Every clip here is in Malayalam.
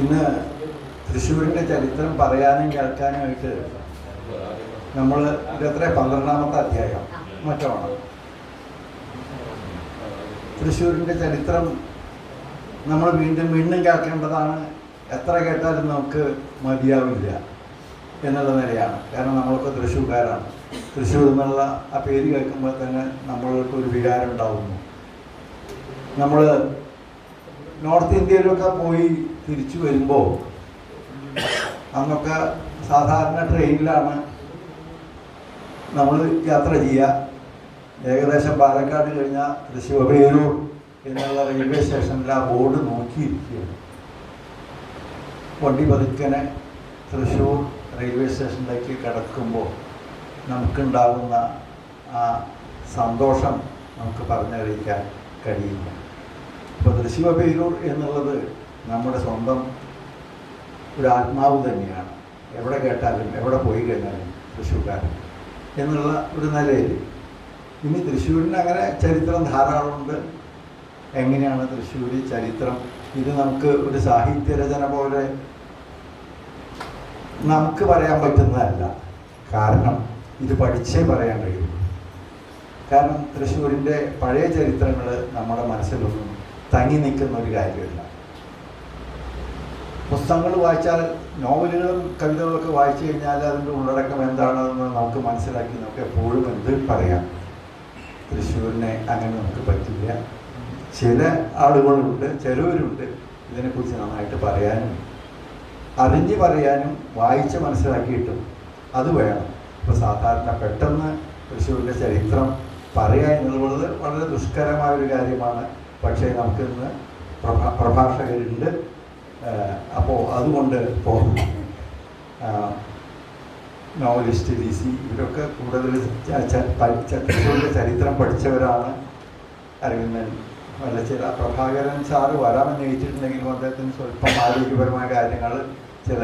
ഇന്ന് തൃശ്ശൂരിന്റെ ചരിത്രം പറയാനും കേൾക്കാനുമായിട്ട് നമ്മൾ ഇതെത്ര പന്ത്രണ്ടാമത്തെ അധ്യായം. മറ്റോണം തൃശ്ശൂരിന്റെ ചരിത്രം നമ്മൾ വീണ്ടും വീണ്ടും കേൾക്കേണ്ടതാണ്. എത്ര കേട്ടാലും നമുക്ക് മതിയാവില്ല എന്നുള്ള നിലയാണ്. കാരണം നമ്മളൊക്കെ തൃശ്ശൂർക്കാരാണ്. തൃശ്ശൂർ എന്നുള്ള ആ പേര് കേൾക്കുമ്പോൾ തന്നെ നമ്മൾക്ക് ഒരു വികാരം ഉണ്ടാവുന്നു. നമ്മൾ നോർത്ത് ഇന്ത്യയിലൊക്കെ പോയി തിരിച്ചു വരുമ്പോൾ അന്നൊക്കെ സാധാരണ ട്രെയിനിലാണ് നമ്മൾ യാത്ര ചെയ്യുക ഏകദേശം പാലക്കാട് കഴിഞ്ഞാൽ തൃശ്ശൂർ എന്നുള്ള റെയിൽവേ സ്റ്റേഷനിൽ ആ ബോർഡ് നോക്കിയിരിക്കുകയാണ്. വണ്ടി പതുക്കനെ തൃശ്ശൂർ റെയിൽവേ സ്റ്റേഷനിലേക്ക് കിടക്കുമ്പോൾ നമുക്കുണ്ടാകുന്ന ആ സന്തോഷം നമുക്ക് പറഞ്ഞറിയിക്കാൻ കഴിയില്ല. ഇപ്പോൾ തൃശ്ശൂർ പേരൂർ എന്നുള്ളത് നമ്മുടെ സ്വന്തം ഒരു ആത്മാവ് തന്നെയാണ്. എവിടെ കേട്ടാലും എവിടെ പോയി കഴിഞ്ഞാലും തൃശ്ശൂർക്കാരൻ എന്നുള്ള ഒരു നിലയിൽ. ഇനി തൃശ്ശൂരിന് അങ്ങനെ ചരിത്രം ധാരാളമുണ്ട്. എങ്ങനെയാണ് തൃശ്ശൂർ ചരിത്രം? ഇത് നമുക്ക് ഒരു സാഹിത്യ രചന പോലെ നമുക്ക് പറയാൻ പറ്റുന്നതല്ല. കാരണം ഇത് പഠിച്ചേ പറയാൻ കഴിയും. കാരണം തൃശ്ശൂരിന്റെ പഴയ ചരിത്രങ്ങൾ നമ്മുടെ മനസ്സിലൊന്നും തങ്ങി നിൽക്കുന്ന ഒരു കാര്യമല്ല. പുസ്തകങ്ങൾ വായിച്ചാൽ നോവലുകളും കവിതകളൊക്കെ വായിച്ചു കഴിഞ്ഞാൽ അതിന്റെ ഉള്ളടക്കം എന്താണെന്ന് നമുക്ക് മനസ്സിലാക്കി നമുക്ക് എപ്പോഴും എന്ത് പറയാം. തൃശ്ശൂരിനെ അങ്ങനെ നമുക്ക് പറ്റില്ല. ചില ആളുകളുണ്ട് ചിലവരുണ്ട് ഇതിനെക്കുറിച്ച് നന്നായിട്ട് പറയാനും അറിഞ്ഞ് പറയാനും വായിച്ച് മനസ്സിലാക്കിയിട്ടും അത് വേണം. ഇപ്പോൾ സാധാരണ പെട്ടെന്ന് തൃശ്ശൂരിന്റെ ചരിത്രം പറയുക എന്നുള്ളത് വളരെ ദുഷ്കരമായ ഒരു കാര്യമാണ്. പക്ഷേ നമുക്കിന്ന് പ്രഭാ പ്രഭാഷകരുണ്ട്. അപ്പോൾ അതുകൊണ്ട് ഇപ്പോൾ നോവലിസ്റ്റ് ഡി സി ഇവരൊക്കെ കൂടുതൽ ചരിത്രത്തിന്റെ ചരിത്രം പഠിച്ചവരാണ് അരവിന്ദൻ ചില പ്രഭാകരൻ സാറ് വരാമെന്ന് ചോദിച്ചിട്ടുണ്ടെങ്കിലും അദ്ദേഹത്തിന് സ്വല്പം ആരോഗ്യപരമായ കാര്യങ്ങൾ ചില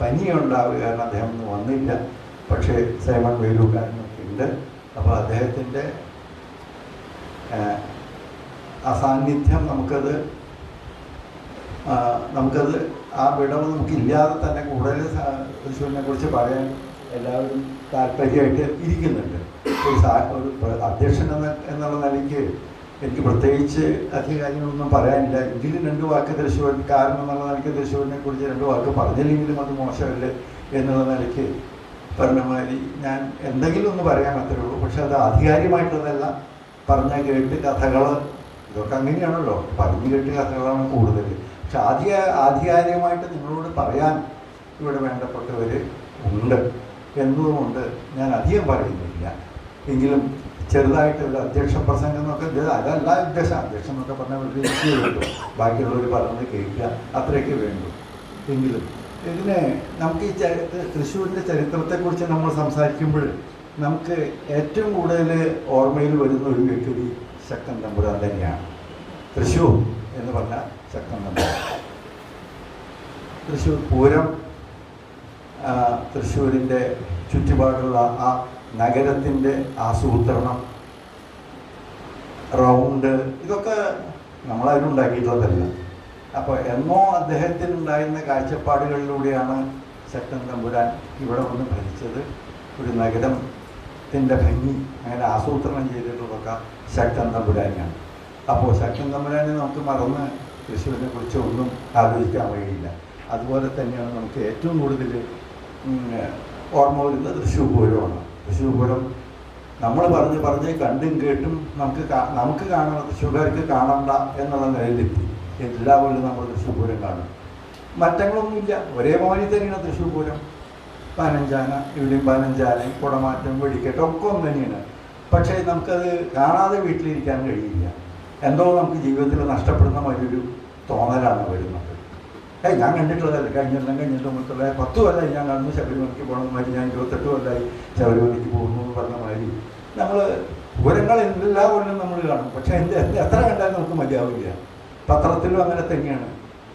പനിയുണ്ടാവുക കാരണം അദ്ദേഹം ഒന്നും വന്നില്ല. പക്ഷേ സൈമൺ വേലൂക്കാരനൊക്കെ ഉണ്ട്. അപ്പോൾ അദ്ദേഹത്തിന്റെ അസാന്നിധ്യം നമുക്കത് നമുക്കത് ആ വിടവ് നമുക്ക് ഇല്ലാതെ തന്നെ കൂടുതൽ തൃശ്ശൂരിനെ കുറിച്ച് പറയാൻ എല്ലാവരും താല്പര്യമായിട്ട് ഇരിക്കുന്നുണ്ട്. ഒരു അധ്യക്ഷൻ എന്ന എന്നുള്ള നിലയ്ക്ക് എനിക്ക് പ്രത്യേകിച്ച് അധികാരികളൊന്നും പറയാനില്ല. എങ്കിലും രണ്ട് വാക്ക് കാരണം എന്നുള്ള നിലയ്ക്ക് തൃശ്ശൂരിനെ കുറിച്ച് രണ്ട് വാക്ക് പറഞ്ഞില്ലെങ്കിലും അത് മോശമല്ലേ എന്നുള്ള നിലയ്ക്ക് പറഞ്ഞമാതിരി ഞാൻ എന്തെങ്കിലും ഒന്ന് പറയാൻ മാത്രമേ ഉള്ളൂ. പക്ഷെ അത് ആധികാരികമായിട്ടുള്ളതല്ല പറഞ്ഞ കേട്ട് കഥകൾ ഇതൊക്കെ അങ്ങനെയാണല്ലോ. പറഞ്ഞു കേട്ട് കഥകളാണ് കൂടുതൽ പക്ഷെ ആധിക ആധികാരികമായിട്ട് നിങ്ങളോട് പറയാൻ ഇവിടെ വേണ്ടപ്പെട്ടവർ ഉണ്ട്. എന്നതുകൊണ്ട് ഞാൻ അധികം പറയുന്നില്ല. എങ്കിലും ചെറുതായിട്ടുള്ള അധ്യക്ഷ പ്രസംഗം എന്നൊക്കെ അതല്ല അധ്യക്ഷ അധ്യക്ഷം എന്നൊക്കെ പറഞ്ഞാൽ ഇരിക്കുകയേ ഉള്ളൂ ബാക്കിയുള്ളവർ പറഞ്ഞത് കേൾക്കുക. അത്രയൊക്കെ വേണ്ടു. എങ്കിലും ഇതിനെ നമുക്ക് ഈ ചരി തൃശ്ശൂരിന്റെ ചരിത്രത്തെക്കുറിച്ച് നമ്മൾ സംസാരിക്കുമ്പോൾ നമുക്ക് ഏറ്റവും കൂടുതൽ ഓർമ്മയിൽ വരുന്ന ഒരു വ്യക്തി ശക്തൻ തമ്പുരാൻ തന്നെയാണ്. തൃശ്ശൂർ എന്ന് പറഞ്ഞാൽ ശക്തൻ തമ്പുരാൻ തൃശ്ശൂർ പൂരം തൃശ്ശൂരിന്റെ ചുറ്റുപാടുള്ള ആ നഗരത്തിന്റെ ആസൂത്രണം റൗണ്ട് ഇതൊക്കെ നമ്മളതിനുണ്ടാക്കിയിട്ടുള്ളതല്ല അപ്പോൾ എന്നോ അദ്ദേഹത്തിനുണ്ടായിരുന്ന കാഴ്ചപ്പാടുകളിലൂടെയാണ് ശക്തൻ തമ്പുരാൻ ഇവിടെ വന്ന് ഭരിച്ചത്. ഒരു നഗരത്തിന്റെ ഭംഗി അങ്ങനെ ആസൂത്രണം ചെയ്തിട്ടുള്ളതൊക്കെ ശക്തൻ തമ്പുരാനെയാണ് അപ്പോൾ ശക്തൻ തമ്പുരാനെ നമുക്ക് മറന്ന് തൃശ്ശൂരിനെ കുറിച്ച് ഒന്നും ആലോചിക്കാൻ വഴിയില്ല. അതുപോലെ തന്നെയാണ് നമുക്ക് ഏറ്റവും കൂടുതൽ ഓർമ്മ വരുന്നത് തൃശ്ശൂർ പൂരമാണ് തൃശ്ശൂർ പൂരം നമ്മൾ പറഞ്ഞ് പറഞ്ഞ് കണ്ടും കേട്ടും നമുക്ക് നമുക്ക് കാണണം തൃശ്ശൂർക്കാർക്ക് കാണണ്ട എന്നുള്ള നിലയിലെത്തി. എല്ലാ നമ്മൾ തൃശ്ശൂർ പൂരം കാണും. മറ്റങ്ങളൊന്നുമില്ല. ഒരേ മാതിരി തന്നെയാണ് തൃശ്ശൂർ പൂരം പനഞ്ചാന ഇവിടെയും പനഞ്ചാനയും കുടമാറ്റം വെടിക്കെട്ടും ഒക്കെ ഒന്ന് തന്നെയാണ് പക്ഷേ നമുക്കത് കാണാതെ വീട്ടിലിരിക്കാൻ കഴിയില്ല. എന്തോ നമുക്ക് ജീവിതത്തിൽ നഷ്ടപ്പെടുന്ന ഒരു തോന്നലാണ് വരുന്നത്. ഏ ഞാൻ കണ്ടിട്ടുള്ളതല്ല. കഴിഞ്ഞിട്ട് കഴിഞ്ഞിട്ട് മുത്തുള്ള പത്ത് കൊല്ലമായി ഞാൻ കാണുന്നു ശബരിമലയ്ക്ക് പോകണം മാതിരി ഞാൻ ഇരുപത്തെട്ട് കൊല്ലമായി ശബരിമലയ്ക്ക് പോകുന്നു എന്ന് പറഞ്ഞ മാതിരി നമ്മൾ പൂരങ്ങൾ എല്ലാ കൊല്ലം നമ്മൾ കാണും. പക്ഷേ എന്ത് എത്ര കണ്ടാലും നമുക്ക് മതിയാവില്ല. പത്രത്തിലും അങ്ങനെ തന്നെയാണ്.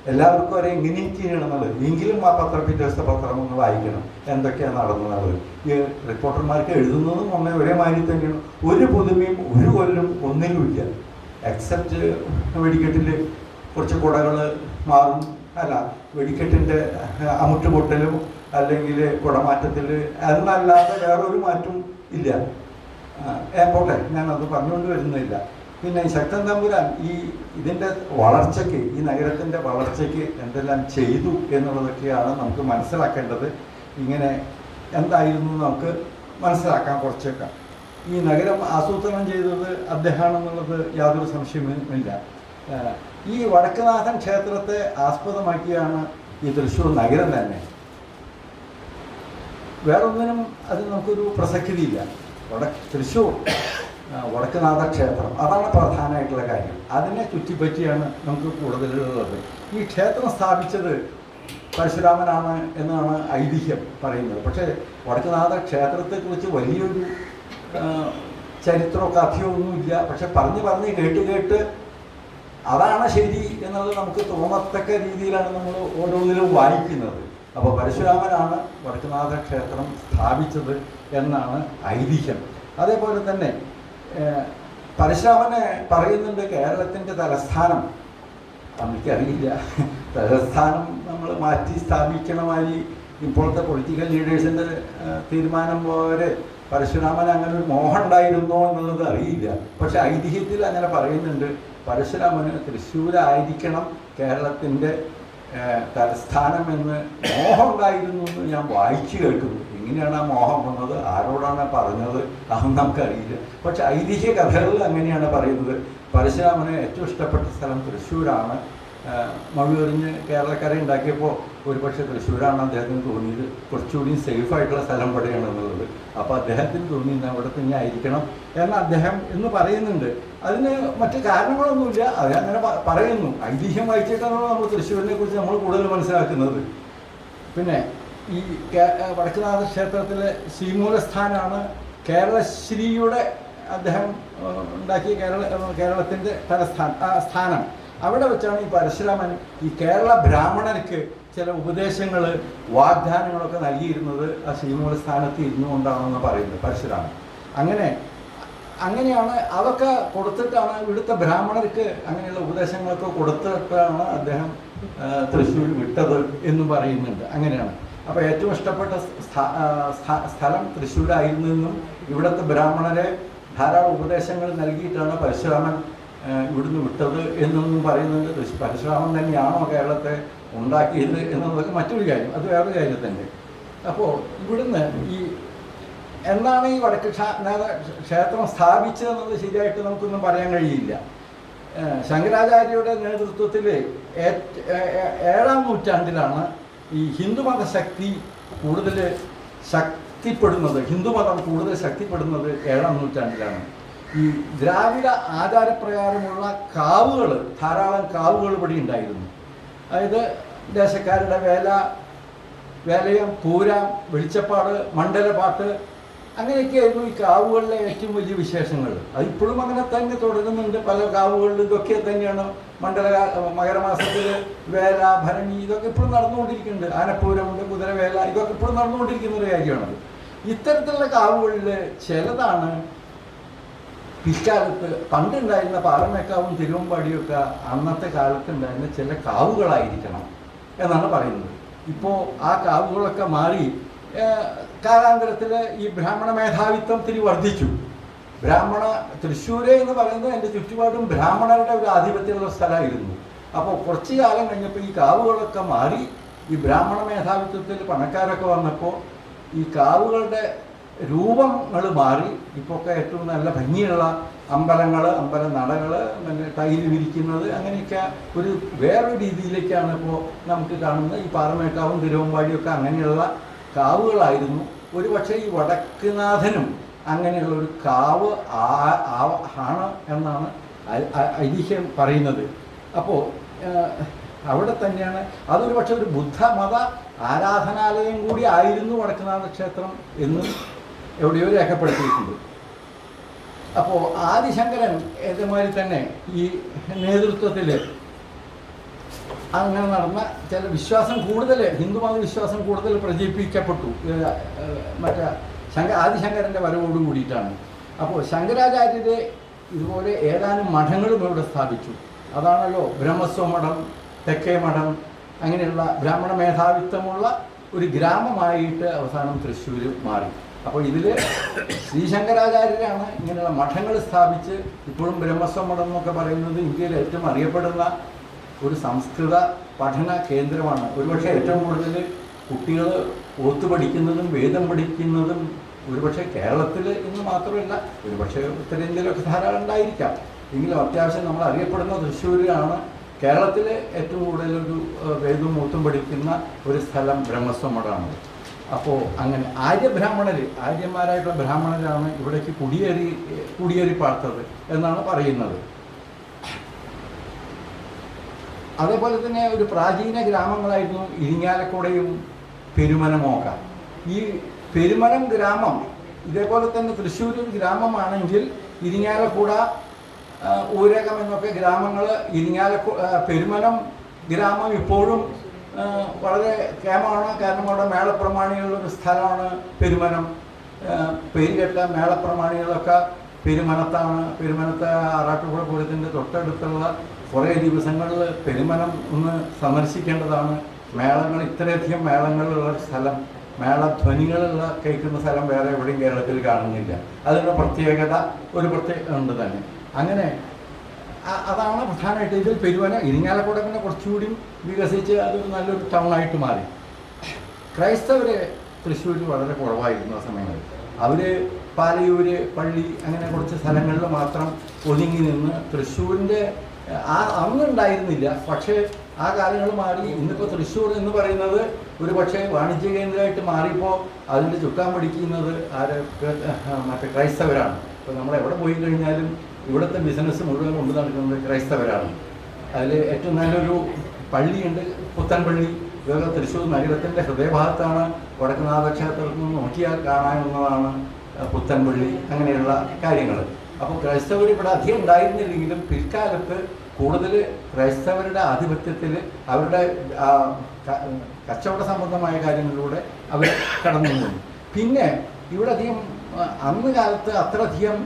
എല്ലാവർക്കും ഒരേ ചെയ്യണമെന്നുള്ളത്. എങ്കിലും ആ പത്രം പിറ്റേ ദിവസത്തെ പത്രം ഒന്ന് വായിക്കണം. എന്തൊക്കെയാണ് നടന്നത് ഈ റിപ്പോർട്ടർമാർക്ക് എഴുതുന്നതും ഒന്നേ ഒരേ മാതിരി തന്നെയാണ്. ഒരു പുതുമയും ഒരു കൊല്ലും ഒന്നിലുമില്ല. എക്സെപ്റ്റ് വെടിക്കെട്ടിൽ കുറച്ച് കുടകൾ മാറും. അല്ല വെടിക്കെട്ടിന്റെ അമുട്ടുപൊട്ടലും അല്ലെങ്കിൽ കുടമാറ്റത്തിൽ എന്നല്ലാതെ വേറൊരു മാറ്റവും ഇല്ല. പോട്ടെ ഞാനത് പറഞ്ഞുകൊണ്ട് വരുന്നില്ല. പിന്നെ ശക്തൻ തമ്പുരാൻ ഈ ഇതിന്റെ വളർച്ചയ്ക്ക് ഈ നഗരത്തിന്റെ വളർച്ചയ്ക്ക് എന്തെല്ലാം ചെയ്തു എന്നുള്ളതൊക്കെയാണ് നമുക്ക് മനസ്സിലാക്കേണ്ടത്. ഇങ്ങനെ എന്തായിരുന്നു നമുക്ക് മനസ്സിലാക്കാം കുറച്ചൊക്കെ. ഈ നഗരം ആസൂത്രണം ചെയ്തത് അദ്ദേഹമാണെന്നുള്ളത് യാതൊരു സംശയവുമില്ല ഈ വടക്കുനാഥൻ ക്ഷേത്രത്തെ ആസ്പദമാക്കിയാണ് ഈ തൃശ്ശൂർ നഗരം തന്നെ. വേറൊന്നിനും അത് നമുക്കൊരു പ്രസക്തിയില്ല. വട തൃശ്ശൂർ വടക്കനാഥ ക്ഷേത്രം അതാണ് പ്രധാനമായിട്ടുള്ള കാര്യം. അതിനെ ചുറ്റിപ്പറ്റിയാണ് നമുക്ക് കൂടുതലുള്ളത്. ഈ ക്ഷേത്രം സ്ഥാപിച്ചത് പരശുരാമനാണ് എന്നാണ് ഐതിഹ്യം പറയുന്നത്. പക്ഷേ വടക്കുനാഥ ക്ഷേത്രത്തെക്കുറിച്ച് വലിയൊരു ചരിത്രമോ കഥയോ ഒന്നുമില്ല പക്ഷെ പറഞ്ഞ് പറഞ്ഞ് കേട്ട് കേട്ട് അതാണ് ശരി എന്നുള്ളത് നമുക്ക് തോന്നത്തക്ക രീതിയിലാണ് നമ്മൾ ഓരോന്നിലും വായിക്കുന്നത്. അപ്പോൾ പരശുരാമനാണ് വടക്കുനാഥ ക്ഷേത്രം സ്ഥാപിച്ചത് എന്നാണ് ഐതിഹ്യം. അതേപോലെ തന്നെ പരശുരാമനെ പറയുന്നുണ്ട് കേരളത്തിന്റെ തലസ്ഥാനം. എനിക്കറിയില്ല തലസ്ഥാനം നമ്മൾ മാറ്റി സ്ഥാപിക്കണമായി ഇപ്പോഴത്തെ പൊളിറ്റിക്കൽ ലീഡേഴ്സിന്റെ തീരുമാനം പോലെ പരശുരാമൻ അങ്ങനെ ഒരു മോഹം ഉണ്ടായിരുന്നോ എന്നുള്ളത് അറിയില്ല. പക്ഷെ ഐതിഹ്യത്തിൽ അങ്ങനെ പറയുന്നുണ്ട്. പരശുരാമന് തൃശ്ശൂരായിരിക്കണം കേരളത്തിന്റെ തലസ്ഥാനം എന്ന് മോഹം ഉണ്ടായിരുന്നു എന്ന് ഞാൻ വായിച്ചു കേൾക്കുന്നു. എങ്ങനെയാണ് ആ മോഹം വന്നത്? ആരോടാണ് പറഞ്ഞത്? അതൊന്നും നമുക്കറിയില്ല. പക്ഷെ ഐതിഹ്യ കഥകളിൽ അങ്ങനെയാണ് പറയുന്നത്. പരശുരാമന് ഏറ്റവും ഇഷ്ടപ്പെട്ട സ്ഥലം തൃശ്ശൂരാണ്. മഴുവെറിഞ്ഞ് കേരളക്കര ഉണ്ടാക്കിയപ്പോൾ ഒരുപക്ഷെ തൃശ്ശൂരാണ് അദ്ദേഹത്തിന് തോന്നിയത്. കുറച്ചുകൂടി സേഫ് ആയിട്ടുള്ള സ്ഥലം പടയാണെന്നുള്ളത് അപ്പോൾ അദ്ദേഹത്തിന് തോന്നി "ഇന്ന് അവിടെ തന്നെ ആയിരിക്കണം എന്ന് അദ്ദേഹം എന്ന് പറയുന്നുണ്ട്. അതിന് മറ്റ് കാരണങ്ങളൊന്നുമില്ല. അങ്ങനെ പറയുന്നു. ഐതിഹ്യം വായിച്ചിട്ടാണ് നമ്മൾ തൃശ്ശൂരിനെ കുറിച്ച് നമ്മൾ കൂടുതൽ മനസ്സിലാക്കുന്നത്. പിന്നെ ഈ വടക്കുനാഥ ക്ഷേത്രത്തിലെ ശ്രീമൂലസ്ഥാനാണ് കേരളശ്രീയുടെ അദ്ദേഹം ഉണ്ടാക്കിയ കേരള കേരളത്തിന്റെ തലസ്ഥാന സ്ഥാനം. അവിടെ വെച്ചാണ് ഈ പരശുരാമൻ ഈ കേരള ബ്രാഹ്മണർക്ക് ചില ഉപദേശങ്ങൾ വാഗ്ദാനങ്ങളൊക്കെ നൽകിയിരുന്നത് ആ ശ്രീമൂല സ്ഥാനത്ത് ഇരുന്നു കൊണ്ടാണെന്ന് പറയുന്നത് പരശുരാമൻ. അങ്ങനെ അങ്ങനെയാണ് അതൊക്കെ കൊടുത്തിട്ടാണ് ഇവിടുത്തെ ബ്രാഹ്മണർക്ക് അങ്ങനെയുള്ള ഉപദേശങ്ങളൊക്കെ കൊടുത്തിട്ടാണ് അദ്ദേഹം തൃശ്ശൂർ വിട്ടത് എന്നും പറയുന്നുണ്ട്. അങ്ങനെയാണ്. അപ്പോൾ ഏറ്റവും ഇഷ്ടപ്പെട്ട സ്ഥലം തൃശ്ശൂരായിരുന്നു എന്നും ഇവിടുത്തെ ബ്രാഹ്മണരെ ധാരാളം ഉപദേശങ്ങൾ നൽകിയിട്ടാണ് പരശുരാമൻ ഇവിടുന്ന് വിട്ടത് എന്നൊന്നും പറയുന്നത് പരശുരാമൻ തന്നെയാണോ കേരളത്തെ ഉണ്ടാക്കിയത് എന്നുള്ളതൊക്കെ മറ്റൊരു കാര്യം അത് വേറൊരു കാര്യം തന്നെ അപ്പോൾ ഇവിടുന്ന് ഈ എന്നാണ് ഈ വടക്ക് ക്ഷേത്രം സ്ഥാപിച്ചതെന്നുള്ളത് ശരിയായിട്ട് നമുക്കൊന്നും പറയാൻ കഴിയില്ല. ശങ്കരാചാര്യയുടെ നേതൃത്വത്തിൽ ഏഴാം നൂറ്റാണ്ടിലാണ് ഈ ഹിന്ദുമത ശക്തി കൂടുതൽ ശക്തിപ്പെടുന്നത് ഹിന്ദുമതം കൂടുതൽ ശക്തിപ്പെടുന്നത് ഏഴാം നൂറ്റാണ്ടിലാണ്. ഈ ദ്രാവിഡ ആചാരപ്രകാരമുള്ള കാവുകൾ ധാരാളം കാവുകൾ ഇവിടെ ഉണ്ടായിരുന്നു. അതായത് ദേശക്കാരുടെ വേല വേലയം പൂരം വെളിച്ചപ്പാട് മണ്ഡലപാട്ട് അങ്ങനെയൊക്കെയായിരുന്നു ഈ കാവുകളിലെ ഏറ്റവും വലിയ വിശേഷങ്ങൾ. അത് ഇപ്പോഴും അങ്ങനെ തന്നെ തുടരുന്നുണ്ട്. പല കാവുകളിലും ഇതൊക്കെ തന്നെയാണ്. മണ്ഡല മകരമാസത്തിൽ വേല ഭരണി ഇതൊക്കെ ഇപ്പോഴും നടന്നുകൊണ്ടിരിക്കുന്നുണ്ട്. ആനപ്പൂരമുണ്ട് കുതിരവേല ഇതൊക്കെ ഇപ്പോഴും നടന്നുകൊണ്ടിരിക്കുന്ന ഒരു കാര്യമാണത് ഇത്തരത്തിലുള്ള കാവുകളിൽ ചിലതാണ് പിൽക്കാലത്ത് പണ്ടുണ്ടായിരുന്ന പാറമേക്കാവും തിരുവമ്പാടിയൊക്കെ അന്നത്തെ കാലത്ത് ഉണ്ടായിരുന്ന ചില കാവുകളായിരിക്കണം എന്നാണ് പറയുന്നത്. ഇപ്പോൾ ആ കാവുകളൊക്കെ മാറി കാലാന്തരത്തിൽ ഈ ബ്രാഹ്മണ മേധാവിത്വം തിരി വർദ്ധിച്ചു. ബ്രാഹ്മണ തൃശ്ശൂര് എന്ന് പറയുന്നത് എന്റെ ചുറ്റുപാടും ബ്രാഹ്മണരുടെ ഒരു ആധിപത്യമുള്ള സ്ഥലമായിരുന്നു. അപ്പോൾ കുറച്ച് കാലം കഴിഞ്ഞപ്പോൾ ഈ കാവുകളൊക്കെ മാറി ഈ ബ്രാഹ്മണ മേധാവിത്വത്തിൽ പണക്കാരൊക്കെ വന്നപ്പോൾ ഈ കാവുകളുടെ രൂപങ്ങൾ മാറി ഇപ്പോഴൊക്കെ ഏറ്റവും നല്ല ഭംഗിയുള്ള അമ്പലങ്ങൾ അമ്പല നടകൾ പിന്നെ തൈര് വിരിക്കുന്നത് അങ്ങനെയൊക്കെ ഒരു വേറൊരു രീതിയിലേക്കാണ് ഇപ്പോൾ നമുക്ക് കാണുന്നത്. ഈ പാറമേക്കാവും തിരുവമ്പാടിയൊക്കെ അങ്ങനെയുള്ള കാവുകളായിരുന്നു. ഒരു പക്ഷേ ഈ വടക്കുനാഥനും അങ്ങനെയുള്ള ഒരു കാവ് ആണ് എന്നാണ് ഐതിഹ്യം പറയുന്നത്. അപ്പോൾ അവിടെ തന്നെയാണ് അതൊരു പക്ഷേ ഒരു ബുദ്ധമത ആരാധനാലയം കൂടി ആയിരുന്നു വടക്കുനാഥ ക്ഷേത്രം എന്നും എവിടെയോ രേഖപ്പെടുത്തിയിട്ടുണ്ട്. അപ്പോൾ ആദിശങ്കരൻ ഇതുമാതിരി തന്നെ ഈ നേതൃത്വത്തിൽ അങ്ങനെ നടന്ന ചില വിശ്വാസം കൂടുതൽ ഹിന്ദുമത വിശ്വാസം കൂടുതൽ പ്രചരിപ്പിക്കപ്പെട്ടു. മറ്റേ ശങ്ക ആദിശങ്കരന്റെ വരവോട് കൂടിയിട്ടാണ്. അപ്പോൾ ശങ്കരാചാര്യരെ ഇതുപോലെ ഏതാനും മഠങ്ങളും ഇവിടെ സ്ഥാപിച്ചു. അതാണല്ലോ ബ്രഹ്മസ്വ മഠം തെക്കേ മഠം അങ്ങനെയുള്ള ബ്രാഹ്മണ മേധാവിത്വമുള്ള ഒരു ഗ്രാമമായിട്ട് അവസാനം തൃശ്ശൂർ മാറി. അപ്പോൾ ഇതിൽ ശ്രീശങ്കരാചാര്യരാണ് ഇങ്ങനെയുള്ള മഠങ്ങൾ സ്ഥാപിച്ച് ഇപ്പോഴും ബ്രഹ്മസ്വം മഠം എന്നൊക്കെ പറയുന്നത് ഇന്ത്യയിൽ ഏറ്റവും അറിയപ്പെടുന്ന ഒരു സംസ്കൃത പഠന കേന്ദ്രമാണ്. ഒരുപക്ഷെ ഏറ്റവും കൂടുതൽ കുട്ടികൾ ഓത്ത് പഠിക്കുന്നതും വേദം പഠിക്കുന്നതും ഒരുപക്ഷെ കേരളത്തിൽ ഇന്ന് മാത്രമല്ല ഒരുപക്ഷെ ഉത്തരേന്ത്യയിലൊക്കെ ധാരാളം ഉണ്ടായിരിക്കാം. എങ്കിലും അത്യാവശ്യം നമ്മൾ അറിയപ്പെടുന്ന തൃശ്ശൂരിലാണ് കേരളത്തിൽ ഏറ്റവും കൂടുതൽ ഒരു വേദവും മൂത്തും പഠിക്കുന്ന ഒരു സ്ഥലം ബ്രഹ്മസ്വമഠമാണ് അപ്പോൾ അങ്ങനെ ആര്യബ്രാഹ്മണർ ആര്യന്മാരായിട്ടുള്ള ബ്രാഹ്മണരാണ് ഇവിടേക്ക് കുടിയേറി കുടിയേറി പാർത്തത് എന്നാണ് പറയുന്നത്. അതേപോലെ തന്നെ ഒരു പ്രാചീന ഗ്രാമങ്ങളായിരുന്നു ഇരിങ്ങാലക്കുടയും പെരുമനമോക്ക. ഈ പെരുമനം ഗ്രാമം ഇതേപോലെ തന്നെ തൃശ്ശൂർ ഗ്രാമമാണെങ്കിൽ ഇരിങ്ങാലക്കുട ഊരകം എന്നൊക്കെ ഗ്രാമങ്ങൾ ഇരിങ്ങാലക്കു പെരുമനം ഗ്രാമം ഇപ്പോഴും വളരെ കേമമാണ് കാരണം അവിടെ മേളപ്രമാണികളുടെ സ്ഥലമാണ് പെരുമനം. പേരുകെട്ട മേളപ്രമാണികളൊക്കെ പെരുമനത്താണ്. പെരുമനത്തെ ആറാട്ടുപുഴ പൂരത്തിന്റെ തൊട്ടടുത്തുള്ള കുറേ ദിവസങ്ങളിൽ പെരുമനം ഒന്ന് സന്ദർശിക്കേണ്ടതാണ്. മേളങ്ങൾ ഇത്രയധികം മേളങ്ങളുള്ള സ്ഥലം മേളധ്വനികളുള്ള കേൾക്കുന്ന സ്ഥലം വേറെ എവിടെയും കേരളത്തിൽ കാണുന്നില്ല. അതിന്റെ പ്രത്യേകത ഒരു പ്രത്യേകത ഉണ്ട് തന്നെ. അങ്ങനെ അതാണ് പ്രധാനമായിട്ട് ഇതിൽ പെരുവന ഇരിങ്ങാലക്കൂടെ പിന്നെ കുറച്ചുകൂടി വികസിച്ച് അത് നല്ലൊരു ടൗൺ ആയിട്ട് മാറി. ക്രൈസ്തവരെ തൃശ്ശൂരിൽ വളരെ കുറവായിരുന്നു ആ സമയങ്ങളിൽ. അവർ പാലയൂര് പള്ളി അങ്ങനെ കുറച്ച് സ്ഥലങ്ങളിൽ മാത്രം ഒതുങ്ങി നിന്ന് തൃശ്ശൂരിന്റെ ആ അന്നുണ്ടായിരുന്നില്ല. പക്ഷേ ആ കാലങ്ങൾ മാറി. ഇന്നിപ്പോൾ തൃശ്ശൂർ എന്ന് പറയുന്നത് ഒരു പക്ഷേ വാണിജ്യ കേന്ദ്രമായിട്ട് മാറിയപ്പോൾ അതിന്റെ ചുക്കാൻ പിടിക്കുന്നത് ആര് മറ്റേ ക്രൈസ്തവരാണ്. ഇപ്പോൾ നമ്മൾ എവിടെ പോയി കഴിഞ്ഞാലും ഇവിടുത്തെ ബിസിനസ് മുഴുവൻ കൊണ്ടു നടക്കുന്നത് ക്രൈസ്തവരാണ്. അതിൽ ഏറ്റവും നല്ലൊരു പള്ളിയുണ്ട് പുത്തൻപള്ളി. ഇതൊക്കെ തൃശ്ശൂർ നഗരത്തിന്റെ ഹൃദയഭാഗത്താണ്. വടക്കുനാഥ ക്ഷേത്രത്തിൽ നിന്ന് നോക്കിയാൽ കാണാവുന്നതാണ് പുത്തൻപള്ളി അങ്ങനെയുള്ള കാര്യങ്ങൾ. അപ്പോൾ ക്രൈസ്തവർ ഇവിടെ അധികം ഉണ്ടായിരുന്നില്ലെങ്കിലും പിൽക്കാലത്ത് കൂടുതൽ ക്രൈസ്തവരുടെ ആധിപത്യത്തിൽ അവരുടെ കച്ചവട സംബന്ധമായ കാര്യങ്ങളിലൂടെ അവർ കടന്നു പിന്നെ ഇവിടെ അധികം അന്ന് കാലത്ത് അത്രയധികം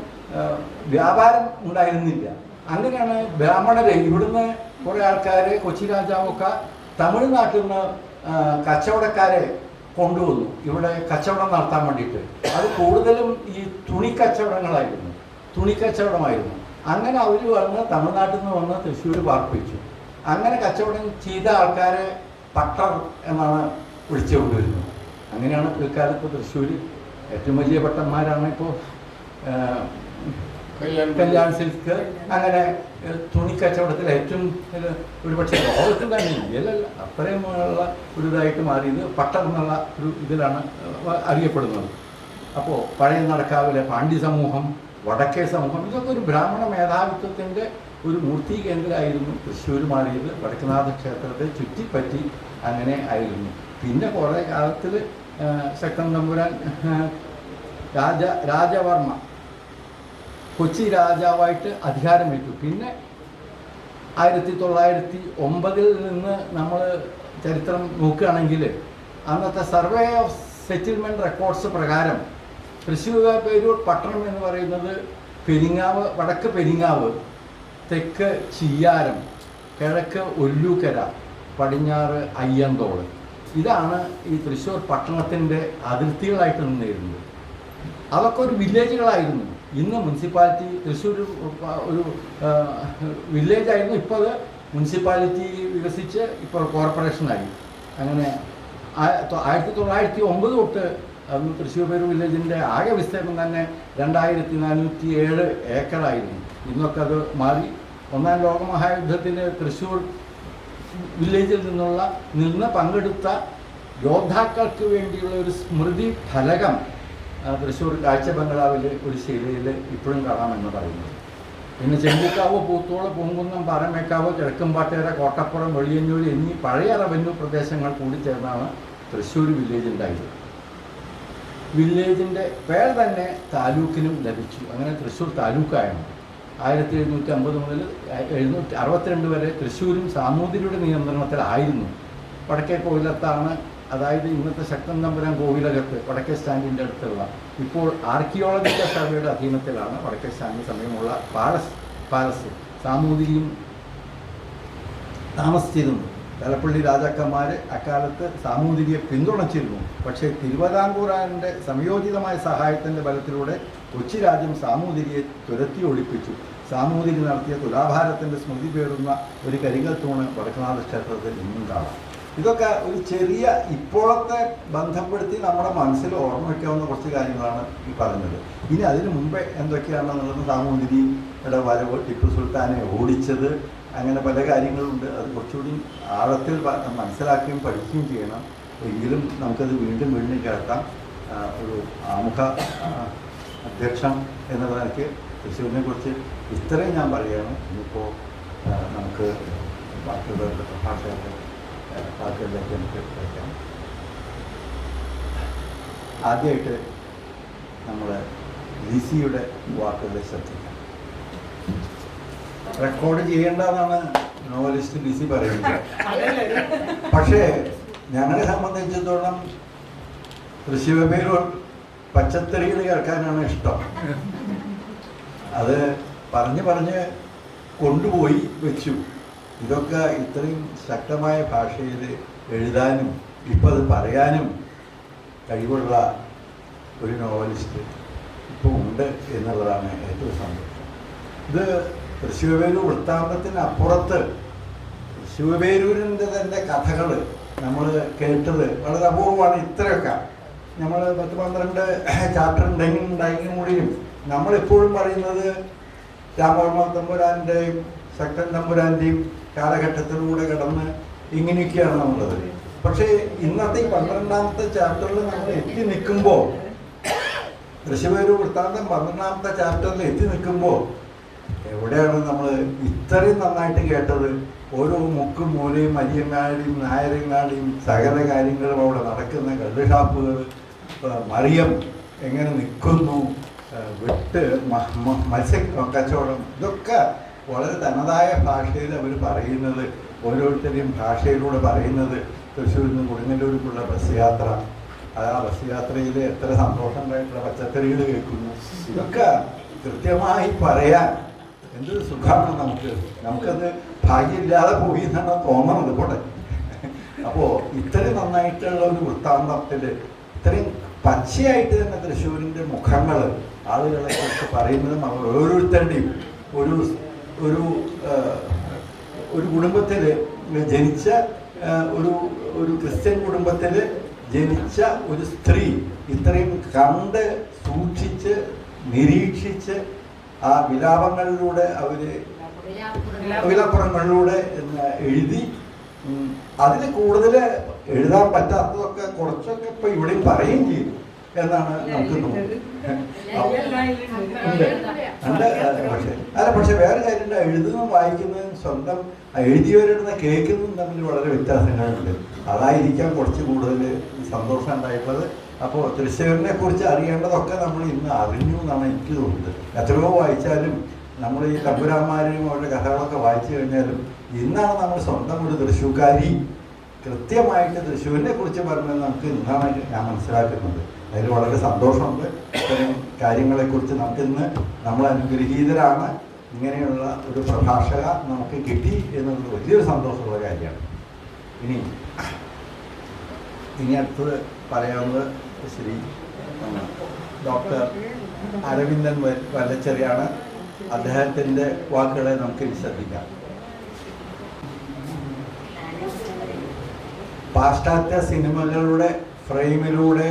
വ്യാപാരം ഉണ്ടായിരുന്നില്ല. അങ്ങനെയാണ് ബ്രാഹ്മണരെ ഇവിടുന്ന് കുറേ ആൾക്കാർ കൊച്ചി രാജാവൊക്കെ തമിഴ്നാട്ടിൽ നിന്ന് കച്ചവടക്കാരെ കൊണ്ടുവന്നു. ഇവിടെ കച്ചവടം നടത്താൻ വേണ്ടിയിട്ട്. അത് കൂടുതലും ഈ തുണി കച്ചവടങ്ങളായിരുന്നു. തുണി കച്ചവടമായിരുന്നു. അങ്ങനെ അവർ വന്ന് തമിഴ്നാട്ടിൽ നിന്ന് വന്ന് തൃശ്ശൂർ പാർപ്പിച്ചു. അങ്ങനെ കച്ചവടം ചെയ്ത ആൾക്കാരെ പട്ടർ എന്നാണ് വിളിച്ചുകൊണ്ടിരുന്നത്. അങ്ങനെയാണ് പിൽക്കാലത്ത് തൃശ്ശൂർ ഏറ്റവും വലിയ പട്ടന്മാരാണ് ഇപ്പോൾ കല്യാൺ സിൽക്ക് അങ്ങനെ തുണി കച്ചവടത്തിൽ ഏറ്റവും ഒരു ഒരുപക്ഷെ ലോകത്തിൽ തന്നെ ഇന്ത്യയിലല്ല അത്രയും ഉള്ള ഒരു ഇതായിട്ട് മാറിയത് പട്ടം എന്നുള്ള ഒരു ഇതിലാണ് അറിയപ്പെടുന്നത്. അപ്പോൾ പഴയ നടക്കാവിലെ പാണ്ഡ്യ സമൂഹം വടക്കേ സമൂഹം ഇതൊക്കെ ഒരു ബ്രാഹ്മണ മേധാവിത്വത്തിന്റെ ഒരു മൂർത്തി കേന്ദ്രമായിരുന്നു തൃശ്ശൂർ മാറിയത്. വടക്കുനാഥ ക്ഷേത്രത്തെ ചുറ്റിപ്പറ്റി അങ്ങനെ ആയിരുന്നു. പിന്നെ കുറേ കാലത്തിൽ ശക്തൻ തമ്പുരാൻ രാജ രാജവർമ്മ കൊച്ചി രാജാവായിട്ട് അധികാരമേറ്റു. പിന്നെ ആയിരത്തി തൊള്ളായിരത്തി ഒമ്പതിൽ നിന്ന് നമ്മൾ ചരിത്രം നോക്കുകയാണെങ്കിൽ അന്നത്തെ സർവേ ഓഫ് സെറ്റിൽമെന്റ് റെക്കോർഡ്സ് പ്രകാരം തൃശ്ശൂർ പേരൂർ പട്ടണം എന്ന് പറയുന്നത് പെരിങ്ങാവ് വടക്ക് പെരിങ്ങാവ് തെക്ക് ചിയ്യാരം കിഴക്ക് ഒല്ലൂക്കര പടിഞ്ഞാറ് അയ്യന്തോൾ ഇതാണ് ഈ തൃശ്ശൂർ പട്ടണത്തിന്റെ അതിർത്തികളായിട്ട് നിന്നിരുന്നത്. അതൊക്കെ ഒരു വില്ലേജുകളായിരുന്നു. ഇന്ന് മുനിസിപ്പാലിറ്റി തൃശ്ശൂർ ഒരു വില്ലേജ് ആയിരുന്നു ഇപ്പോൾ അത് മുനിസിപ്പാലിറ്റി വികസിച്ച് ഇപ്പോൾ കോർപ്പറേഷനായി. അങ്ങനെ ആയിരത്തി തൊള്ളായിരത്തി ഒമ്പത് തൊട്ട് തൃശ്ശൂർ പേര് വില്ലേജിന്റെ ആകെ വിസ്തീർണം തന്നെ രണ്ടായിരത്തി നാനൂറ്റി ഏഴ് ഏക്കറായിരുന്നു. ഇന്നൊക്കെ അത് മാറി. ഒന്നാം ലോകമഹായുദ്ധത്തിന് തൃശ്ശൂർ വില്ലേജിൽ നിന്നുള്ള നിന്ന് പങ്കെടുത്ത യോദ്ധാക്കൾക്ക് വേണ്ടിയുള്ള ഒരു സ്മൃതി ഫലകം തൃശ്ശൂർ കാഴ്ച ബംഗ്ലാവിൽ ഒരു ശിലയിൽ ഇപ്പോഴും കാണാമെന്ന് പറയുന്നത് പിന്നെ ചെമ്പിക്കാവ് പൂത്തോൾ പൂങ്കുന്നം പാറമേക്കാവ് കിഴക്കുംപാട്ടേര കോട്ടപ്പുറം വെളിയന്നൂർ എന്നീ പഴയ റവന്യൂ പ്രദേശങ്ങൾ കൂടി ചേർന്നാണ് തൃശ്ശൂർ വില്ലേജ് ഉണ്ടായത്. വില്ലേജിന്റെ പേര് തന്നെ താലൂക്കിനും ലഭിച്ചു. അങ്ങനെ തൃശ്ശൂർ താലൂക്കായാണ്. ആയിരത്തി എഴുന്നൂറ്റി അമ്പത് മുതൽ എഴുന്നൂറ്റി അറുപത്തിരണ്ട് വരെ തൃശ്ശൂരും സാമൂതിരിയുടെ നിയന്ത്രണത്തിലായിരുന്നു. വടക്കേ കോവിലത്താണ് അതായത് ഇന്നത്തെ ശക്തൻ തമ്പുരാൻ കോവിലകത്ത് വടക്കേ സ്റ്റാൻഡിന്റെ അടുത്തുള്ള ഇപ്പോൾ ആർക്കിയോളജിക്കൽ സർവേയുടെ അധീനത്തിലാണ് വടക്കേ സ്റ്റാൻഡിന് സമയമുള്ള പാലസ് പാലസ്. സാമൂതിരിയും താമസിച്ചിരുന്നു. തലപ്പള്ളി രാജാക്കന്മാർ അക്കാലത്ത് സാമൂതിരിയെ പിന്തുണച്ചിരുന്നു. പക്ഷേ തിരുവിതാംകൂറാന്റെ സംയോജിതമായ സഹായത്തിന്റെ ബലത്തിലൂടെ കൊച്ചി രാജ്യം സാമൂതിരിയെ തുരത്തി ഒളിപ്പിച്ചു. സാമൂതിരി നടത്തിയ തുലാഭാരത്തിന്റെ സ്മൃതി പേറുന്ന ഒരു കരിങ്കൽ തൂണ് വടക്കുനാഥ ക്ഷേത്രത്തിൽ ഇന്നും കാണാം. ഇതൊക്കെ ഒരു ചെറിയ ഇപ്പോഴത്തെ ബന്ധപ്പെടുത്തി നമ്മുടെ മനസ്സിൽ ഓർമ്മ വയ്ക്കാവുന്ന കുറച്ച് കാര്യങ്ങളാണ് ഈ പറഞ്ഞത്. ഇനി അതിനു മുമ്പേ എന്തൊക്കെയാണെന്നുള്ളത് സാമൂതിരിയുടെ വരവ് ടിപ്പു സുൽത്താനെ ഓടിച്ചത് അങ്ങനെ പല കാര്യങ്ങളുണ്ട്. അത് കുറച്ചുകൂടി ആഴത്തിൽ മനസ്സിലാക്കുകയും പഠിക്കുകയും ചെയ്യണം. എങ്കിലും നമുക്കത് വീണ്ടും വീണ്ടും കേൾക്കാം. ഒരു ആമുഖ അധ്യക്ഷൻ എന്നുള്ള നിലയ്ക്ക് തൃശ്ശൂരിനെ കുറിച്ച് ഇത്രയും ഞാൻ പറയുകയാണ്. ഇനിയിപ്പോൾ നമുക്ക് ബാക്കിയുള്ള വാക്കുകളിലേക്ക് നമുക്ക് വയ്ക്കാം ആദ്യമായിട്ട് നമ്മൾ ലിസിയുടെ വാക്കുകളെ ശ്രദ്ധിക്കാം. റെക്കോർഡ് ചെയ്യേണ്ടതാണ് നോവലിസ്റ്റ് ലിസി പറയുന്നത്. പക്ഷേ ഞങ്ങളെ സംബന്ധിച്ചിടത്തോളം തൃശ്ശിവപേരൂർ പച്ചത്തറികൾ കേൾക്കാനാണ് ഇഷ്ടം. അത് പറഞ്ഞ് പറഞ്ഞ് കൊണ്ടുപോയി വെച്ചു. ഇതൊക്കെ ഇത്രയും ശക്തമായ ഭാഷയിൽ എഴുതാനും ഇപ്പം അത് പറയാനും കഴിവുള്ള ഒരു നോവലിസ്റ്റ് ഇപ്പോൾ ഉണ്ട് എന്നുള്ളതാണ് ഏറ്റവും സന്തോഷം. ഇത് തൃശ്ശൂർവേലൂർ വൃത്താന്തത്തിന് അപ്പുറത്ത് തൃശ്ശൂർവേരൂരിന്റെ തന്നെ കഥകൾ നമ്മൾ കേട്ടത് വളരെ അപൂർവമാണ് ഇത്രയൊക്കെ. നമ്മൾ പത്ത് പന്ത്രണ്ട് ചാപ്റ്റർ ഉണ്ടെങ്കിൽ ഉണ്ടായെങ്കിൽ കൂടിയും നമ്മളെപ്പോഴും പറയുന്നത് രാമവർമ്മ തമ്പുരാന്റെയും ശക്തൻ തമ്പുരാന്റെയും കാലഘട്ടത്തിലൂടെ കടന്ന് ഇങ്ങനെയൊക്കെയാണ് നമ്മളത്. പക്ഷേ ഇന്നത്തെ ഈ പന്ത്രണ്ടാമത്തെ ചാപ്റ്ററിൽ നമ്മൾ എത്തി നിൽക്കുമ്പോൾ ഋഷിപേരു വൃത്താന്തം പന്ത്രണ്ടാമത്തെ ചാപ്റ്ററിൽ എത്തി നിൽക്കുമ്പോൾ എവിടെയാണ് നമ്മൾ ഇത്രയും നന്നായിട്ട് കേട്ടത്? ഓരോ മുക്കും മൂലയും അരിയങ്ങാടിയും നായരങ്ങാടിയും സകല കാര്യങ്ങളും അവിടെ നടക്കുന്ന കള്ള് ഷാപ്പുകൾ മറിയം എങ്ങനെ നിൽക്കുന്നു വിട്ട് മത്സ്യ കച്ചവടം ഇതൊക്കെ വളരെ തനതായ ഭാഷയിൽ അവർ പറയുന്നത് ഓരോരുത്തരെയും ഭാഷയിലൂടെ പറയുന്നത്. തൃശ്ശൂരിൽ നിന്ന് കൊടുങ്ങല്ലൂർക്കുള്ള ബസ് യാത്ര. ആ ബസ് യാത്രയിൽ എത്ര സന്തോഷമുണ്ടായിട്ടുള്ള പച്ചക്കറികൾ കേൾക്കുന്നു. ഇതൊക്കെ കൃത്യമായി പറയാൻ എന്തൊരു സുഖമാണ് നമുക്ക്. നമുക്കത് ഭാഗ്യമില്ലാതെ പോയി എന്നാണ് തോന്നണത്. പോട്ടെ. അപ്പോൾ ഇത്രയും നന്നായിട്ടുള്ള ഒരു വൃത്താന്തത്തിൽ ഇത്രയും പച്ചയായിട്ട് തന്നെ തൃശ്ശൂരിന്റെ മുഖങ്ങൾ ആളുകളെ കുറിച്ച് പറയുന്നതും അവർ ഓരോരുത്തരുടെയും ഒരു ഒരു ഒരു കുടുംബത്തിൽ ജനിച്ച ഒരു ഒരു ക്രിസ്ത്യൻ കുടുംബത്തിൽ ജനിച്ച ഒരു സ്ത്രീ ഇത്രയും കണ്ട് സൂക്ഷിച്ച് നിരീക്ഷിച്ച് ആ വിലാപങ്ങളിലൂടെ അവർ വിലാപ്പുറങ്ങളിലൂടെ എഴുതി അതിൽ കൂടുതൽ എഴുതാൻ പറ്റാത്തതൊക്കെ കുറച്ചൊക്കെ ഇപ്പോൾ ഇവിടെയും പറയുകയും ചെയ്തു. എന്നാണ് നമുക്ക്. പക്ഷേ അല്ല പക്ഷെ വേറെ കാര്യമുണ്ട് എഴുതുന്നതും വായിക്കുന്നതും സ്വന്തം എഴുതിയവരുടെ കേൾക്കുന്നതും തമ്മിൽ വളരെ വ്യത്യാസങ്ങളുണ്ട്. അതായിരിക്കാം കുറച്ച് കൂടുതൽ സന്തോഷം ഉണ്ടായിട്ടുള്ളത്. അപ്പോൾ തൃശ്ശൂരിനെ കുറിച്ച് അറിയേണ്ടതൊക്കെ നമ്മൾ ഇന്ന് അറിഞ്ഞു എന്നാണ് എനിക്ക് തോന്നുന്നത്. എത്രയോ വായിച്ചാലും നമ്മൾ ഈ തമ്പുരാന്മാരെയും അവരുടെ കഥകളൊക്കെ വായിച്ചു കഴിഞ്ഞാലും ഇന്നാണ് നമ്മൾ സ്വന്തം ഒരു തൃശ്ശൂക്കാരി കൃത്യമായിട്ട് തൃശ്ശൂരിനെ കുറിച്ച് പറഞ്ഞത് നമുക്ക് ഇന്നാണ് ഞാൻ മനസ്സിലാക്കുന്നത്. അതിൽ വളരെ സന്തോഷമുണ്ട്. ഇത്തരം കാര്യങ്ങളെക്കുറിച്ച് നമുക്കിന്ന് നമ്മൾ അനുഗ്രഹീതരാണ്. ഇങ്ങനെയുള്ള ഒരു പ്രഭാഷക നമുക്ക് കിട്ടി എന്നുള്ളത് വലിയൊരു സന്തോഷമുള്ള കാര്യമാണ്. ഇനി ഇനി അടുത്തത് പറയാവുന്നത് ശ്രീ ഡോക്ടർ അരവിന്ദൻ വല്ലച്ചെറിയാണ്. അദ്ദേഹത്തിന്റെ വാക്കുകളെ നമുക്ക് ശ്രദ്ധിക്കാം. പാശ്ചാത്യ സിനിമകളുടെ ഫ്രെയിമിലൂടെ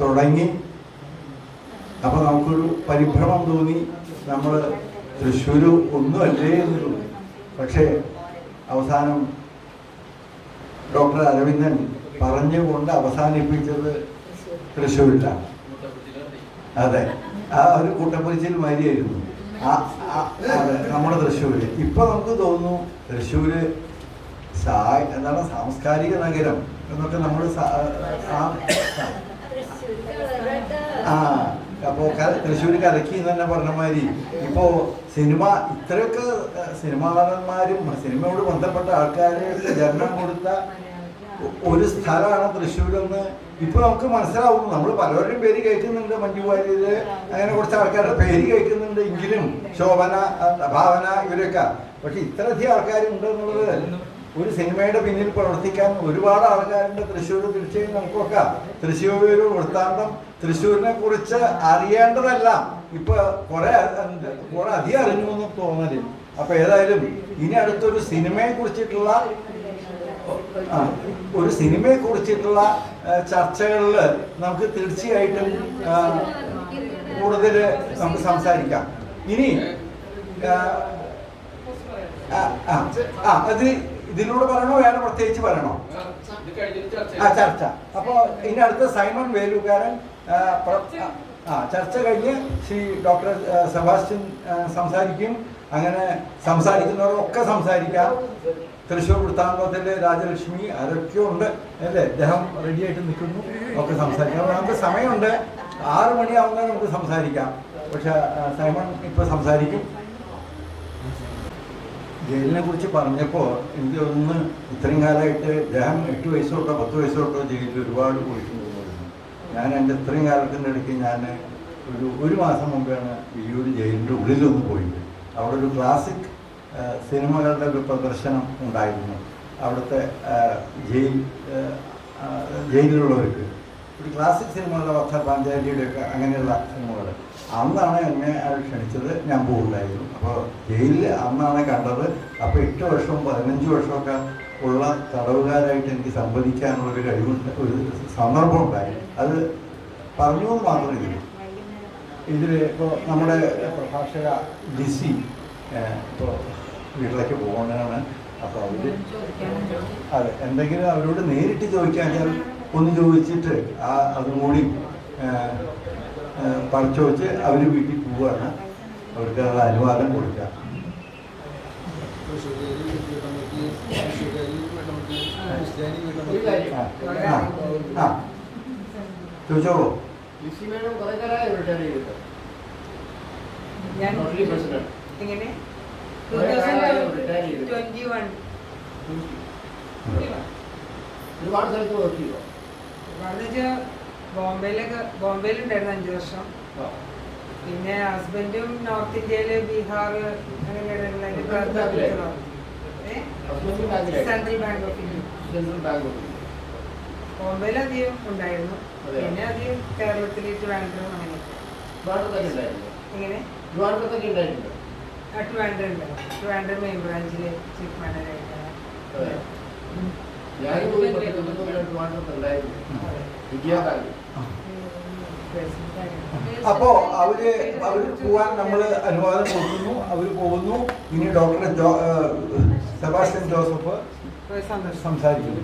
തുടങ്ങി. അപ്പോൾ നമുക്കൊരു പരിഭ്രമം തോന്നി. നമ്മൾ തൃശ്ശൂർ ഒന്നുമല്ലേ എന്ന് തോന്നി പക്ഷേ അവസാനം ഡോക്ടർ അരവിന്ദൻ പറഞ്ഞുകൊണ്ട് അവസാനിപ്പിച്ചത് തൃശ്ശൂരിലാണ്. അതെ. ആ ഒരു കൂട്ടപ്പൊരിച്ചിൽ ആ- നമ്മുടെ തൃശ്ശൂര്. ഇപ്പൊ നമുക്ക് തോന്നുന്നു തൃശ്ശൂര് എന്താണ് സാംസ്കാരിക നഗരം എന്നൊക്കെ നമ്മൾ ആ അപ്പോൾ തൃശ്ശൂർ കലക്കി എന്ന് തന്നെ പറഞ്ഞ മാതിരി ഇപ്പോ സിനിമ ഇത്രയൊക്കെ സിനിമാകാരന്മാരും സിനിമയോട് ബന്ധപ്പെട്ട ആൾക്കാരെ ജന്മം കൊടുത്ത ഒരു സ്ഥലമാണ് തൃശ്ശൂരെന്ന് ഇപ്പൊ നമുക്ക് മനസ്സിലാവും നമ്മൾ പലരുടെയും പേര് കേൾക്കുന്നുണ്ട് മഞ്ജു വാര്യര് അങ്ങനെ കുറച്ച് ആൾക്കാരുടെ പേര് കേൾക്കുന്നുണ്ട് എങ്കിലും ശോഭന ഭാവന ഇവരൊക്കെ. പക്ഷെ ഇത്രയധികം ആൾക്കാരുണ്ട് എന്നുള്ളത് ഒരു സിനിമയുടെ പിന്നിൽ പ്രവർത്തിക്കാൻ ഒരുപാട് ആൾക്കാരുണ്ട്. തൃശ്ശൂർ തീർച്ചയായും നമുക്കൊക്കെ തൃശ്ശൂർ വൃത്താന്തം. തൃശ്ശൂരിനെ കുറിച്ച് അറിയേണ്ടതെല്ലാം ഇപ്പൊ കുറെ. കുറെ അധികം അറിഞ്ഞു എന്ന് തോന്നൽ. അപ്പൊ ഏതായാലും ഇനി അടുത്തൊരു സിനിമയെ കുറിച്ചിട്ടുള്ള ഒരു സിനിമയെ കുറിച്ചിട്ടുള്ള ചർച്ചകളിൽ നമുക്ക് തീർച്ചയായിട്ടും കൂടുതൽ നമുക്ക് സംസാരിക്കാം. ഇനി ആ അത് ഇതിലൂടെ പറയണോ വേറെ പ്രത്യേകിച്ച് പറയണോ? ആ ചർച്ച. അപ്പോ ഇനി അടുത്ത സൈമൺ വേലുകാരൻ ആ, ചർച്ച കഴിഞ്ഞ് ശ്രീ ഡോക്ടർ സെബാസ്റ്റ്യൻ സംസാരിക്കും. അങ്ങനെ സംസാരിക്കുന്നവരൊക്കെ സംസാരിക്കാം. തൃശ്ശൂർ വൃത്താന്തത്തിലെ രാജലക്ഷ്മി അതൊക്കെ ഉണ്ട് അല്ലേ? അദ്ദേഹം റെഡിയായിട്ട് നിൽക്കുന്നു. ഒക്കെ സംസാരിക്കാം. നമുക്ക് സമയമുണ്ട്. ആറ് മണിയാവുമ്പോൾ നമുക്ക് സംസാരിക്കാം. പക്ഷെ സൈമൺ ഇപ്പൊ സംസാരിക്കും. ജയിലിനെ കുറിച്ച് പറഞ്ഞപ്പോൾ എനിക്ക് ഒന്ന് ഇത്രയും കാലമായിട്ട് അദ്ദേഹം എട്ട് വയസ്സ് തൊട്ടോ പത്ത് വയസ്സ് തൊട്ടോ ജയിലിൽ ഒരുപാട് പോയിട്ടുണ്ടായിരുന്നു. ഞാൻ എന്റെ ഇത്രയും കാലത്തിന്റെ ഇടയ്ക്ക് ഞാൻ ഒരു ഒരു മാസം മുമ്പാണ് വിയൂർ ജയിലിന്റെ ഉള്ളിലൊന്ന് പോയിട്ട്. അവിടെ ഒരു ക്ലാസിക് സിനിമകളുടെ ഒരു പ്രദർശനം ഉണ്ടായിരുന്നു. അവിടുത്തെ ജയിൽ ജയിലിലുള്ളവർക്ക്. ഒരു ക്ലാസിക് സിനിമകളുടെ വസ്ത്ര പാഞ്ചാലിയുടെയൊക്കെ അങ്ങനെയുള്ള സിനിമകൾ അന്നാണ് എന്നെ അവർ ക്ഷണിച്ചത്. ഞാൻ പോകില്ലായിരുന്നു അപ്പോൾ ജയിലിൽ അന്നാണ് കണ്ടത്. അപ്പോൾ എട്ട് വർഷവും പതിനഞ്ച് വർഷമൊക്കെ ഉള്ള തടവുകാരായിട്ട് എനിക്ക് സംവദിക്കാനുള്ള ഒരു കഴിവുണ്ട് ഒരു സന്ദർഭം ഉണ്ടായി. അത് പറഞ്ഞു എന്ന് മാത്രമേ ഉള്ളൂ ഇതിൽ ഇപ്പോൾ നമ്മുടെ പ്രഭാഷക ലിസി ഇപ്പോൾ വീട്ടിലേക്ക് പോകുന്നതാണ് അപ്പോൾ അവർ അതെ എന്തെങ്കിലും അവരോട് നേരിട്ട് ചോദിക്കാൻ ഒന്ന് ചോദിച്ചിട്ട് ആ അതും കൂടി പറിച്ചു വെച്ച് അവർ വീട്ടിൽ പോവുകയാണ് അവർക്ക് അത് അനുവാദം കൊടുക്കുക. ചോദിച്ചോളൂ. എങ്ങനെ? ഒരുപാട് സ്ഥലത്ത് വർക്ക് ചെയ്തോ? ബോംബെയിലൊക്കെ ബോംബെയിലുണ്ടായിരുന്നു അഞ്ചു വർഷം. പിന്നെ ഹസ്ബൻഡും നോർത്ത് ഇന്ത്യയിൽ Bihar central bank of India. ബോംബെയിൽ അധികം ഉണ്ടായിരുന്നു? പിന്നെ അധികം കേരളത്തിൽ ട്രിവാൻഡ്രം അങ്ങനെ ആ ട്രിവാൻഡ്രം ഉണ്ട്. ട്രിവാൻഡ്രം മെയിൻ ബ്രാഞ്ചിൽ ചീഫ് മാനേജറായിട്ടാണ് അതെ. ഞാൻ പോയി അപ്പോ അവർ അവർ പോവാൻ നമ്മൾ അനുവാദം കൊടുക്കുന്നു അവർ പോകുന്നു. ഇനി ഡോക്ടർ സെബാസ്റ്റ്യൻ ജോസഫ് സംസാരിക്കുന്നു.